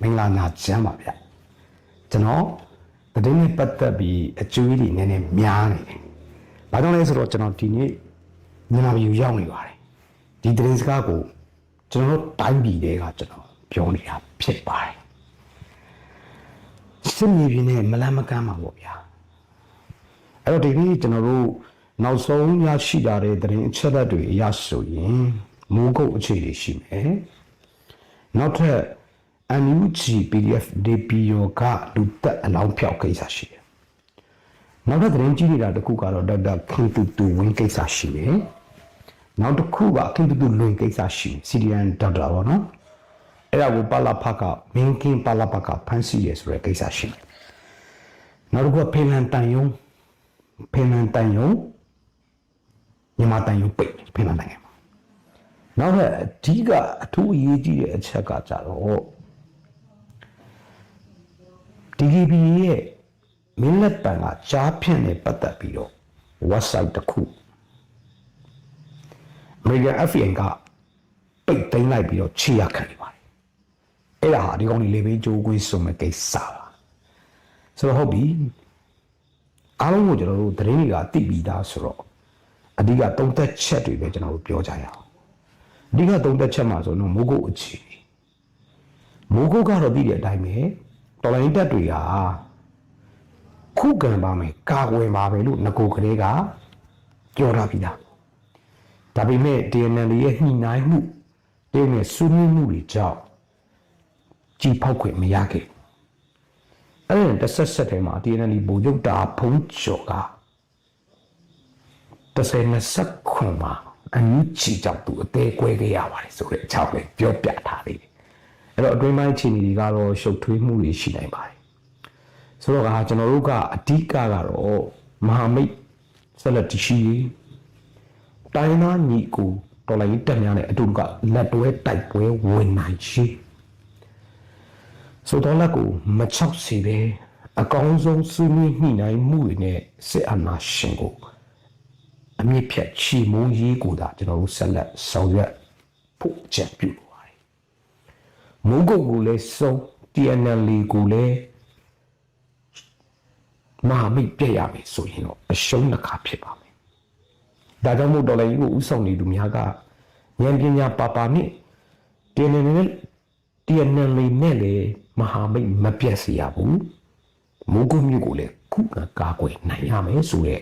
မင်္ဂလာနာချမ်းပါဗျကျွန်တော်သတင်းနဲ့ပတ်သက်ပြီးအကျွေးတွေနည်းနည်းများနေတယ်ဘာကြောင့်လဲဆိုတော့ကျွန်တော်ဒီနေ့မြန်မာပြည်ကိုရောက်နေပါတယ်ဒီသတင်းစကားကိုကျွန်တော်တို့တိုင်းပြည်တွေကကျွန်တော်ပြောနေတာဖြစ်ပါတယ်စစ်မြေပြင်နဲ့မလန့်မကမ်းပါပေါ့ဗျာအဲ့တော့ဒီနေ့ကျွန်တော်တို့နောက်ဆုံးရရှိလာတဲ့သတင်းအချက်အလက်တွေအရဆိုရင်မိုးကုတ်အခြေအနေရှိမယ်နောက်ထပ် NUG PDF DPO ကလူသက်အလောင်းဖြောက်ကိစ္စရှိတယ်။နောက်တစ်သတင်းကြည့်နေတာတစ်ခုကတော့ဒေါက်တာခင်တူတူဝင်းကိစ္စရှိတယ်။နောက်တစ်ခုကခင်တူတူလွင်ကိစ္စရှိတယ် CDN ဒေါက်တာပေါ့နော်။အဲ့ဒါကိုပါလာဖကမင်းကင်းပါလာဖကဖန်စီရဆိုတဲ့ကိစ္စရှိတယ်။နောက်တစ်ခုကဖေလန်တန်ယုံဖေလန်တန်ယုံမြန်မာတန်ယုံပိတ်ဖေလန်တန်ယုံနောက်ထပ်အဓိကအထူးအရေးကြီးတဲ့အချက်ကကြတော့ DGB ရဲ့မင်းလက်ပံကကြားဖြန့်နဲ့ပတ်သက်ပြီးတော့ website တစ်ခု American FN ကပိတ်သိမ်းလိုက်ပြီးတော့ခြေရခံနေပါတယ်အဲ့ဒါဟာဒီကောင်ကြီးလေဘေးကြိုးကွင်းစုံမဲ့ကိစ္စပါဆိုတော့ဟုတ်ပြီအားလုံးကိုကျွန်တော်တို့သတင်းတွေကသိပြီးသားဆိုတော့အဓိကသုံးသက်ချက်တွေပဲကျွန်တော်တို့ပြောကြရအောင်အဓိကသုံးသက်ချက်မှာဆိုတော့မိုးကုတ်အခြေအနေမိုးကုတ်ကတော့သိတဲ့အတိုင်းပဲ တော်လိုင်းတက်တွေဟာခုခံပါမယ်ကာကွယ်ပါပဲလို့ငကိုကလေးကပြောထားပြီးသားဒါပေမဲ့ DNL ရဲ့ညှိနှိုင်းမှုတင်းနဲ့ဆွေးနွေးမှုတွေကြောင့်ကြည်ဖောက်ခွင့်မရခဲ့အဲ့ဒါတစ်ဆက်ဆက်ထဲမှာ DNL ဘူရုပ်တာဖုံးကျော်က30ခွန်မှာအန်ယူချီကြောင့်သူအသေးကွဲခဲ့ရပါတယ်ဆိုတဲ့အကြောင်းလေးပြောပြထားသေးတယ် အဲ့တော့အတွင်းပိုင်းခြေနေတွေကတော့ရှုပ်ထွေးမှုတွေရှိနိုင်ပါတယ်ဆိုတော့ကကျွန်တော်တို့ကအဓိကကတော့မဟာမိတ်ဆက်လက်တရှိရေးတိုင်းသားညီကိုတော်လိုင်းတက်များနဲ့အတူတူကလက်တွဲတိုက်ပွဲဝင်နိုင်ရှိဆိုတော့လက်ကိုမချောက်စီပဲအကောင်းဆုံးဆွေးနွေးညှိနှိုင်းမှုတွေနဲ့စစ်အာဏာရှင်ကိုအမြင့်ဖြတ်ချီမုန်းရေးကိုသာကျွန်တော်တို့ဆက်လက်ဆောင်ရွက်ဖို့ကြံပြုလိုပါတယ် မုန်းကုတ်ကိုလည်းစုံ TNL ကိုလည်းမဟာမိတ်ပြည့်ရမယ်ဆိုရင်တော့အရှုံးတစ်ခါဖြစ်ပါမယ်ဒါကြောင့်မို့တော်လည်းကြီးကိုဥဆောင်နေသူများကဉာဏ်ပညာပါပါနဲ့ TNL နဲ့ TNL နဲ့လည်းမဟာမိတ်မပြတ်စေရဘူးမုန်းကုတ်မျိုးကိုလည်းခုခံကာကွယ်နိုင်ရမယ်ဆိုတဲ့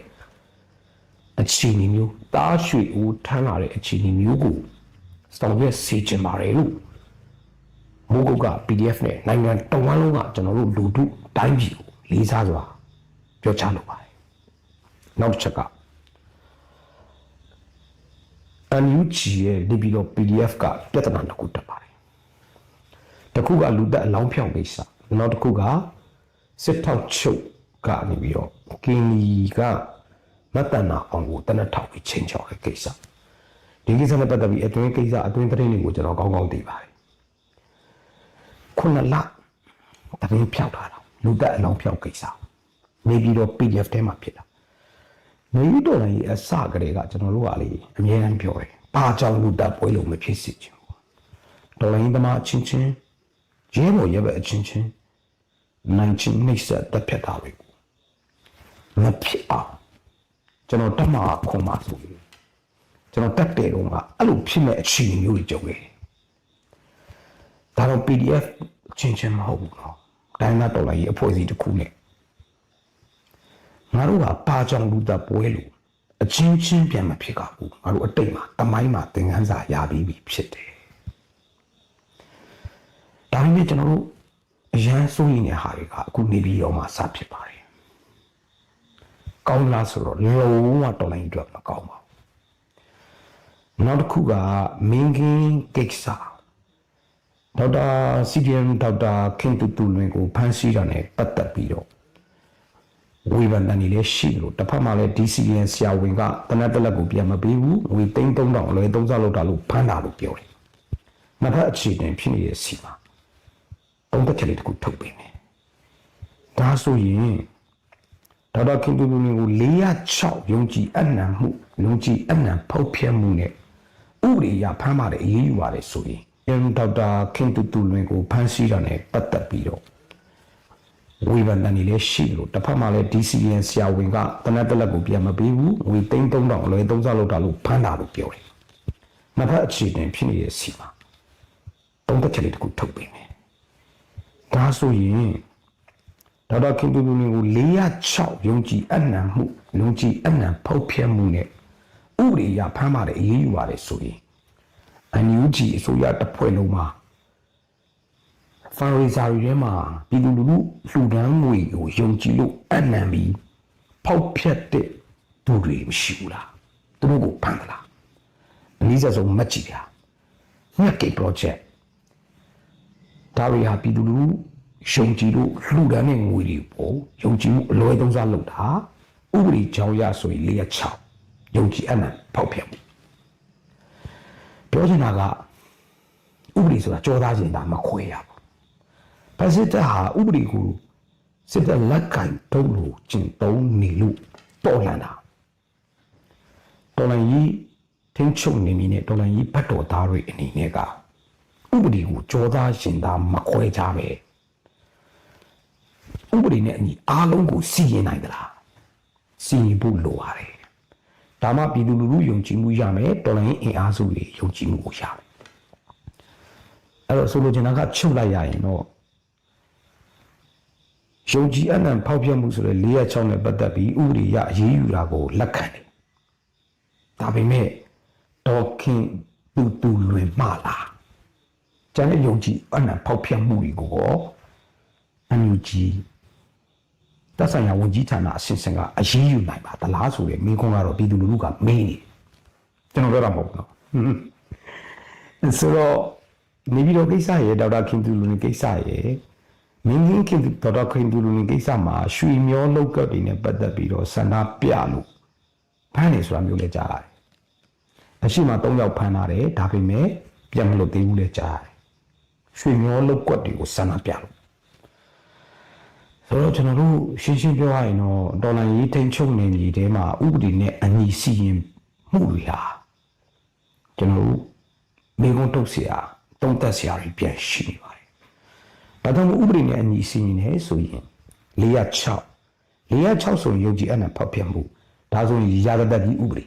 အခြေအနေမျိုးတားရွှေဦးထမ်းလာတဲ့အခြေအနေမျိုးကိုဆောင်ရွက်စေချင်ပါတယ်လို့ မိုးကုတ်က PDF နဲ့နိုင်ငံတော်ဝန်လုံးကကျွန်တော်တို့လူထုတိုင်းပြည်ကိုလေးစားစွာပြောချလိုပါတယ်နောက်တစ်ချက်က NUG ရဲ့ဒီဘီလို PDF ကပြဿနာတစ်ခုတက်ပါတယ်တစ်ခုကလူသက်အလောင်းဖြောင်းကိစ္စနောက်တစ်ခုကစစ်ထောက်ချုပ်ကနေပြီးတော့ကင်းလီကမတန်နာအောင်ကိုတနက်ထောက်ပြီးချင်းချော်တဲ့ကိစ္စဒီကိစ္စနဲ့ပတ်သက်ပြီးအတွင်းကိစ္စအတွင်းသတင်းတွေကိုကျွန်တော်ကောင်းကောင်းသိပါတယ် ခုနလသတင်းဖြောက်ထားတာလူသက်အလောင်းဖြောက်ကိစ္စနေပြီးတော့ PDF ထဲမှာဖြစ်တာနေရီတော်လည်းအစကတည်းကကျွန်တော်တို့ကလေအမြဲတမ်းပြောတယ်ဘာကြောင့်လူသက်ပွဲလို့မဖြစ်စေချင်ဘူးတော်လည်းသမားအချင်းချင်းရဲဘော်ရဲဘက်အချင်းချင်းနိုင်ချင်းနှိမ့်ဆက်တက်ဖြတ်တာပဲမဖြစ်အောင်ကျွန်တော်တက်မှာခုံမှာဆိုပြီးကျွန်တော်တက်တယ်တော့ကအဲ့လိုဖြစ်မဲ့အခြေအနေမျိုးတွေကြုံခဲ့တယ် ဒါတော့ PDF ချင်းချင်းမဟုတ်ဘူးနော်တိုင်းသားတော်လိုက်ရေးအဖွဲ့အစည်းတစ်ခုနဲ့ငါတို့ကပါကြောင်လူသက်ပွဲလို့အချင်းချင်းပြန်မဖြစ်ကြဘူးငါတို့အတိတ်မှာတမိုင်းမှာသင်ခန်းစာရပြီးပြီဖြစ်တယ်ဒါပေမဲ့ကျွန်တော်တို့အရန်စိုးရင်တဲ့ဟာတွေကအခုနေပြီးတော့မှစဖြစ်ပါတယ်ကောင်းလားဆိုတော့လုံးဝတော်လိုင်းအတွက်မကောင်းပါဘူးနောက်တစ်ခုကမင်းကင်းကိစ္စ ဒေါက်တာ CDM ဒေါက်တာခင်တူတူလွင်ကိုဖမ်းဆီးတာနဲ့ပတ်သက်ပြီးတော့ဝေဖန်တယ်လည်းရှိတယ်လို့တစ်ဖက်မှာလည်း DCN ဆရာဝန်ကတနက်တလက်ကိုပြန်မပေးဘူးငွေ3000အလွယ်3000လောက်တာလို့ဖမ်းတာလို့ပြောတယ်နှစ်ဖက်အခြေတင်ဖြစ်နေတဲ့စီမှာတုံးတက်ချက်လေးတစ်ခုထုတ်ပေးမယ်ဒါဆိုရင်ဒေါက်တာခင်တူတူလွင်ကို406ယုံကြည်အနံမှုယုံကြည်အနံဖောက်ဖျက်မှုနဲ့ဥပဒေအရဖမ်းပါတယ်အေးအေးယူပါတယ်ဆိုရင် အန်ဒေါက်တာခင်တူတူလွင်ကိုဖမ်းဆီးတာနဲ့ပတ်သက်ပြီးတော့ဝေဖန်တန်နေလဲရှိလို့တစ်ဖက်မှာလဲ DCN ဆရာဝန်ကတနက်တက်လက်ကိုပြန်မပေးဘူးငွေသိန်း3000အလွယ်သုံးစားလောက်တာလို့ဖမ်းတာလို့ပြောတယ်။နှစ်ဖက်အခြေတင်ဖြစ်နေတဲ့စီမှာသုံးသက်ချက်လေးတစ်ခုထုတ်ပေးမယ်။ဒါဆိုရင်ဒေါက်တာခင်တူတူလွင်ကို406ယုံကြည်အနံမှုယုံကြည်အနံဖောက်ဖျက်မှုနဲ့ဥပဒေအရဖမ်းပါတယ်အေးအေးယူပါတယ်ဆိုရင် အန်ယူဂျီအစိုးရတပ်ဖွဲ့လုံးမှာဖန်ရီစာရီထဲမှာပြည်သူလူထုလှူဒန်းငွေကိုယုံကြည်လို့အနံပြီးဖောက်ဖျက်တဲ့သူတွေမရှိဘူးလားသူတို့ကိုဖမ်းသလားအနည်းဆုံးမှတ်ကြည့်ဗျာညက်ကေ project ဒါရီဟာပြည်သူလူထုယုံကြည်လို့လှူဒန်းတဲ့ငွေတွေပေါ့ယုံကြည်မှုအလွဲသုံးစားလုပ်တာဥပဒေကြောင်းရဆိုရင်၄ရက်6ယုံကြည်အနံဖောက်ဖျက်မှု ပြောချင်တာကဥပဒေဆိုတာကြောသားခြင်းဒါမခွဲရဘူး။ပါစစ်တပ်ဟာဥပဒေကိုစစ်တပ်လက်ကင်တုံးလို့ကျင့်သုံးနေလို့တော်လှန်တာ။တော်လှန်ရေးထင်းချုပ်နေနေနဲ့တော်လှန်ရေးဘတ်တော်သားတွေအနေနဲ့ကဥပဒေကိုကြောသားခြင်းဒါမခွဲကြပဲ။ဥပဒေနဲ့အညီအားလုံးကိုစီရင်နိုင်သလား။စီရင်ဖို့လိုပါတယ်။ ဒါမှပြည်သူလူထုယုံကြည်မှုရမယ်တော်လိုင်းအင်အားစုတွေယုံကြည်မှုကိုရမယ်အဲ့တော့ဆိုလိုချင်တာကချုပ်လိုက်ရရင်တော့ယုံကြည်အနံဖောက်ပြမှုဆိုတဲ့၄ရက်6နဲ့ပတ်သက်ပြီးဥပဒေရအရေးယူတာကိုလက်ခံတယ်ဒါပေမဲ့ဒေါ်ခင်တူတူလွင်မှလာကျန်တဲ့ယုံကြည်အနံဖောက်ပြမှုတွေကိုရောအန်ယူဂျီ သက်ဆိုင်ရာဝန်ကြီးဌာနအစဉ်စဉ်ကအရေးယူနိုင်ပါသလားဆိုတဲ့မိခွန်းကတော့ပြည်သူလူထုကမေးနေတယ်ကျွန်တော်ပြောတာမဟုတ်ဘူးနော်ဟွန်းဆိုတော့နေပြည်တော်ကိစ္စရဲ့ဒေါက်တာခင်သူလူနေကိစ္စရဲ့မင်းကြီးခင်ဒေါက်တာခင်သူလူနေကိစ္စမှာရွှေမျောလောက်ကပ်တွေနဲ့ပတ်သက်ပြီးတော့ဆန္ဒပြလို့ဖမ်းနေဆိုတာမျိုးလည်းကြားရတယ်အရှိမ၃ယောက်ဖမ်းလာတယ်ဒါပေမဲ့ပြန်မလို့သေးဘူးလည်းကြားရတယ်ရွှေမျောလောက်ကပ်တွေကိုဆန္ဒပြလို့ ဆိုတော့ကျွန်တော်တို့ရှင်းရှင်းပြောရရင်တော့ဒေါ်လာရေးထိန်ချုပ်နေနေတဲမှာဥပဒေနဲ့အညီစီရင်မှုတွေဟာကျွန်တော်တို့မိကုန်းထုတ်เสียတုံးသက်เสียတွေပြန်ရှိနေပါတယ်။ဒါကြောင့်မို့ဥပဒေနဲ့အညီစီရင်နေဆိုရင်406 406ဆိုရင်ယုံကြည်အနံဖောက်ပြမှုဒါဆိုရင်ရာဇသက်ကြီးဥပဒေ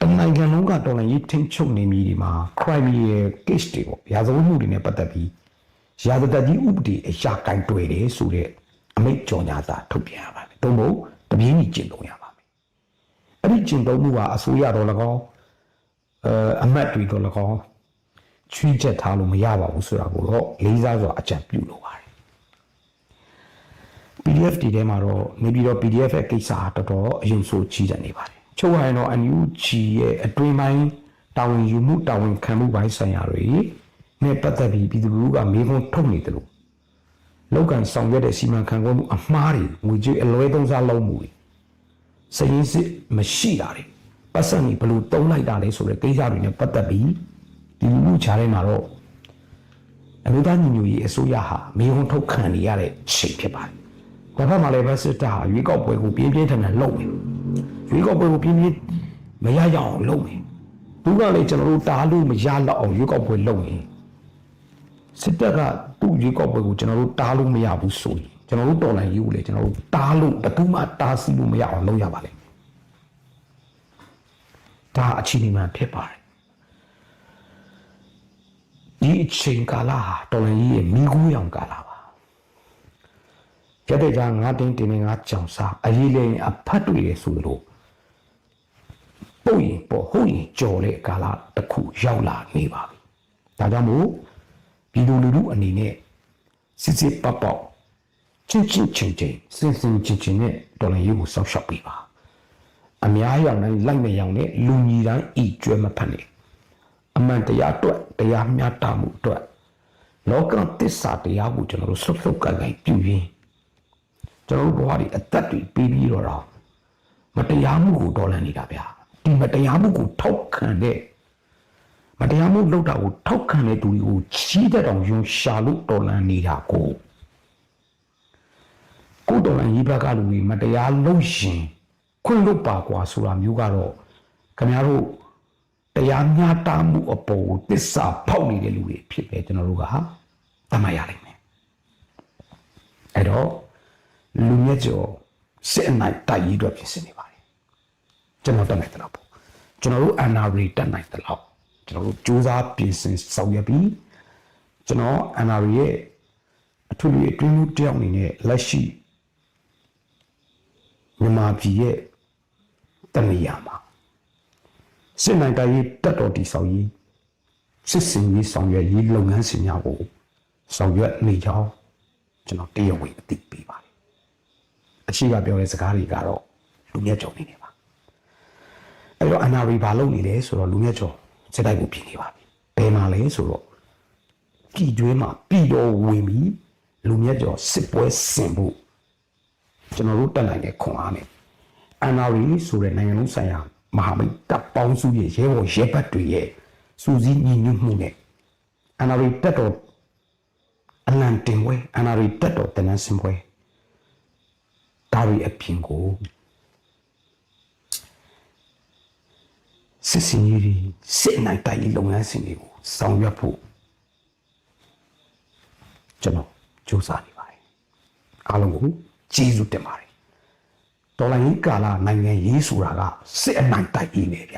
တနိုင်ငံလုံးကဒေါ်လာရေးထိန်ချုပ်နေပြီဒီမှာ crime ရဲ့ case တွေပေါ့ရာဇဝတ်မှုတွေနဲ့ပတ်သက်ပြီး ရာဇသက်ကြီးဥပဒေအရာကင်တွေ့တယ်ဆိုတဲ့အမိတ်ကြော်ညာစာထုတ်ပြန်ရပါမယ်။သို့မဟုတ်တပြင်းကြီးကျင့်သုံးရပါမယ်။အဲ့ဒီကျင့်သုံးမှုကအစိုးရတော်၎င်းအဲအမတ်တွေတော်၎င်းချွေးချက်ထားလို့မရပါဘူးဆိုတာကိုတော့လေးစားစွာအကြံပြုလိုပါတယ်။ PDF ဒီထဲမှာတော့နေပြီးတော့ PDF ရဲ့ကိစ္စဟာတော်တော်အယုံဆိုးကြီးတယ်နေပါတယ်။ချုပ်ဟိုင်တော့ NUG ရဲ့အတွင်းပိုင်းတာဝန်ယူမှုတာဝန်ခံမှုပိုင်းဆိုင်ရာတွေ နဲ့ပတ်သက်ပြီးပြည်သူလူထုကမေးခွန်းထုတ်နေတယ်လို့လောက်ကန်ဆောင်ရွက်တဲ့စီမံခန့်ခွဲမှုအမှားတွေငွေကြေးအလွဲသုံးစားလုပ်မှုတွေစရင်စစ်မရှိတာတွေပတ်စံကြီးဘယ်လိုတုံးလိုက်တာလဲဆိုတဲ့ကိစ္စတွေနဲ့ပတ်သက်ပြီးဒီလူလူချားထဲမှာတော့အမျိုးသားညီညွတ်ရေးအစိုးရဟာမေးခွန်းထုတ်ခံနေရတဲ့ချိန်ဖြစ်ပါတယ်။ဘာမှမလဲဘတ်စစ်တာဟာရွေးကောက်ပွဲကိုပြင်းပြင်းထန်ထန်လုပ်မယ်။ရွေးကောက်ပွဲကိုပြင်းပြင်းမရရအောင်လုပ်မယ်။သူကလည်းကျွန်တော်တို့တားလို့မရတော့အောင်ရွေးကောက်ပွဲလုပ်ရင် စစ်တပ်ကသူ့ရွေးကောက်ပွဲကိုကျွန်တော်တို့တားလို့မရဘူးဆိုရင်ကျွန်တော်တို့တော်လှန်ရေးကိုလည်းကျွန်တော်တို့တားလို့ဘယ်သူမှတားဆီးလို့မရအောင်လုပ်ရပါလိမ့်မယ်ဒါအခြေအနေမှဖြစ်ပါတယ်ဒီအချိန်ကာလဟာတော်လှန်ရေးရဲ့မိကူးရောင်ကာလပါရတဲ့ကငါတင်းတင်းနဲ့ငါကြောင်စားအရေးလေးအဖတ်တွေ့ရဆိုလို့ပုတ်ရင်ပေါ့ဟုတ်ရင်ကြော်တဲ့ကာလတစ်ခုရောက်လာနေပါပြီဒါကြောင့်မို့ ပြည်သူလူထုအနေနဲ့စစ်စစ်ပပချင်းချင်းချင်းချင်းစင်စင်ချင်းချင်းနဲ့တော်လည်းရေးကိုစောက်ရှောက်ပေးပါအများရောက်တိုင်းလိုက်မရောင်နဲ့လူညီတိုင်းဤကျွဲမဖက်နဲ့အမှန်တရားအတွက်တရားမျှတမှုအတွက်လောကသစ္စာတရားကိုကျွန်တော်တို့ဆုတ်ဆုတ်ကိုင်ကိုင်ပြုရင်းကျွန်တော်တို့ဘဝတွေအသက်တွေပြီးပြီးတော့တော့မတရားမှုကိုတော်လှန်နေတာဗျာဒီမတရားမှုကိုထောက်ခံတဲ့ မတရားမှုလုပ်တာကိုထောက်ခံတဲ့သူတွေကိုချီးတဲ့တောင်ယွန်ရှာလို့တော်လန်နေတာကိုကိုယ်တော်လန်ရေးဘက်ကလူတွေမတရားလုပ်ရှင်ခွင့်လွတ်ပါကွာဆိုတာမျိုးကတော့ခင်ဗျားတို့တတရားမျှတမှုအပေါ်ကိုသစ္စာဖောက်နေတဲ့လူတွေဖြစ်ပဲကျွန်တော်တို့ကတတ်မှတ်ရလိမ့်မယ်အဲ့တော့လူမြတ်ကျော်စစ်အနိုင်တိုက်ရေးအတွက်ပြင်ဆင်နေပါတယ်ကျွန်တော်တက်နိုင်တယ်လို့ပေါ့ကျွန်တော်တို့ NRA တက်နိုင်တယ်လို့ ကျွန်တော်တို့စူးစမ်းပြင်ဆင်ဆောင်ရွက်ပြီးကျွန်တော် NRA ရဲ့အထူးအတွင်းမှုတယောက်အနေနဲ့လက်ရှိမြန်မာပြည်ရဲ့တနေရာမှာစစ်နိုင်တိုင်းတက်တော်တီဆောင်ရေးစစ်စင်ရေးဆောင်ရွက်ရေးလုပ်ငန်းစဉ်များကိုဆောင်ရွက်နေကြောင်းကျွန်တော်တရားဝင်အသိပေးပါတယ်အရှိကပြောတဲ့စကားတွေကတော့လူမြတ်ကြုံနေနေပါအဲ့တော့ NRA ဘာလုပ်နေလဲဆိုတော့လူမြတ်ကြုံ စစ်တိုက်ကိုပြင်နေပါပြီဘယ်မှာလဲဆိုတော့ပြည်တွင်းမှာပြည်တော်ဝင်ပြီးလူမြတ်ကျော်စစ်ပွဲဆင်ဖို့ကျွန်တော်တို့တက်နိုင်တဲ့ခွန်အားနဲ့ NRA ဆိုတဲ့နိုင်ငံလုံးဆိုင်ရာမဟာမိတ်တပ်ပေါင်းစုရဲ့ရဲဘော်ရဲဘတ်တွေရဲ့စူးစီးညီညွတ်မှုနဲ့ NRA တက်တော်အလံတင်ပွဲ NRA တက်တော်တနန်းစင်ပွဲဒါရီအပြင်ကို စစ်စင်ကြီးတွေစစ်နိုင်တိုက်ရေးလုပ်ငန်းစဉ်တွေကိုဆောင်ရွက်ဖို့ကျွန်တော်စူးစမ်းနေပါတယ်အားလုံးကိုကျေးဇူးတင်ပါတယ်တော်လိုင်းကာလာနိုင်ငံရေးဆိုတာကစစ်အနိုင်တိုက်ရေးနေဗျ